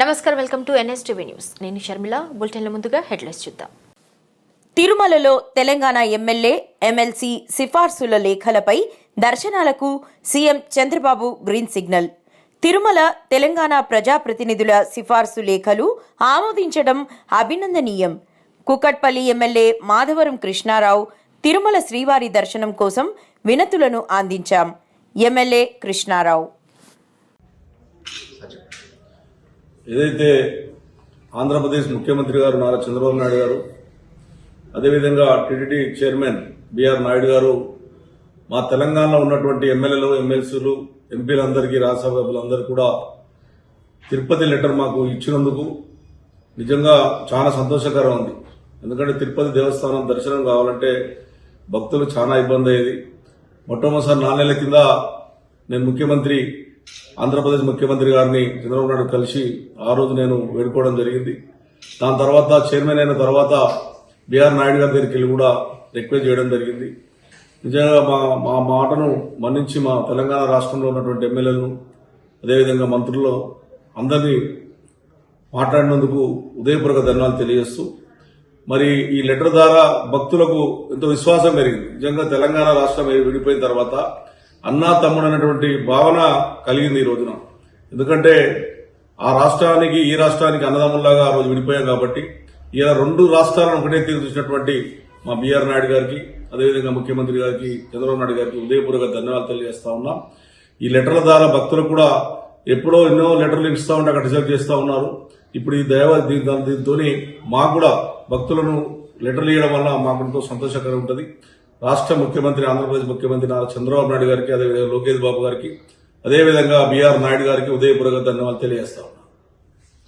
నమస్కారం welcome to NSTV news. నేను షర్మిల. బులెటిన్ల ముందుగా హెడ్లైన్స్ చూద్దాం. తిరుమలలో తెలంగాణ ఎమ్మెల్యే ఎమ్మెల్సీ సిఫార్సుల లేఖలపై దర్శనాలకు CM Chandrababu green signal. Tirumala Telangana ప్రజాప్రతినిధుల సిఫార్సు లేఖలు ఆమోదించడం అభినందనీయం. కుకట్పల్లి ఎమ్మెల్యే మాధవరం కృష్ణారావు తిరుమల శ్రీవారి దర్శనం కోసం వినతులను అందించాం. ఎమ్మెల్యే కృష్ణారావు. ఏదైతే ఆంధ్రప్రదేశ్ ముఖ్యమంత్రి గారు నారా చంద్రబాబు నాయుడు గారు అదేవిధంగా టీటీడీ చైర్మన్ బిఆర్ నాయుడు గారు మా తెలంగాణలో ఉన్నటువంటి ఎమ్మెల్యేలు ఎమ్మెల్సీలు ఎంపీలందరికీ రాజ్యసభ్యులందరూ కూడా తిరుపతి లెటర్ మాకు ఇచ్చినందుకు నిజంగా చాలా సంతోషకరం ఉంది. ఎందుకంటే తిరుపతి దేవస్థానం దర్శనం కావాలంటే భక్తులు చాలా ఇబ్బంది అయ్యేది. మొట్టమొదటిసారి నాలుగు నెలల కింద నేను ముఖ్యమంత్రి ఆంధ్రప్రదేశ్ ముఖ్యమంత్రి గారిని చంద్రబాబు నాయుడు కలిసి ఆ రోజు నేను వేడుకోవడం జరిగింది. దాని తర్వాత చైర్మన్ అయిన తర్వాత బీఆర్ నాయుడు గారి దగ్గరికి వెళ్ళి కూడా రిక్వెస్ట్ చేయడం జరిగింది. నిజంగా మా మా మాటను మన్నించి మా తెలంగాణ రాష్ట్రంలో ఉన్నటువంటి ఎమ్మెల్యేలను అదేవిధంగా మంత్రులు అందరినీ మాట్లాడినందుకు ఉదయపూర్వక ధన్యవాదాలు తెలియజేస్తూ మరి ఈ లెటర్ ద్వారా భక్తులకు ఎంతో విశ్వాసం పెరిగింది. నిజంగా తెలంగాణ రాష్ట్రం విడిపోయిన తర్వాత అన్నా తమ్ముడు అనేటువంటి భావన కలిగింది ఈ రోజున. ఎందుకంటే ఆ రాష్ట్రానికి ఈ రాష్ట్రానికి అన్నదమ్ముల్లాగా ఆ రోజు విడిపోయాం కాబట్టి ఇలా రెండు రాష్ట్రాలను ఒకటే తీరు చూసినటువంటి మా బీఆర్ నాయుడు గారికి అదేవిధంగా ముఖ్యమంత్రి గారికి చంద్రబాబు నాయుడు గారికి ఉదయపూర్వక ధన్యవాదాలు తెలియజేస్తా ఉన్నాం. ఈ లెటర్ల ద్వారా భక్తులు కూడా ఎప్పుడో ఎన్నో లెటర్లు ఇస్తా ఉంటే అక్కడ రిజర్వ్ చేస్తూ ఉన్నారు. ఇప్పుడు ఈ దైవ దీంతో మాకు కూడా భక్తులను లెటర్లు ఇవ్వడం వల్ల మాకు ఎంతో సంతోషకరంగా ఉంటుంది. రాష్ట్ర ముఖ్యమంత్రి ఆంధ్రప్రదేశ్ ముఖ్యమంత్రి నారా చంద్రబాబు నాయుడు గారికి అదేవిధంగా లోకేష్ బాబు గారికి అదేవిధంగా బీఆర్ నాయుడు గారికి ఉదయపూర్వక ధన్యవాదాలు తెలియజేస్తా ఉన్నాం.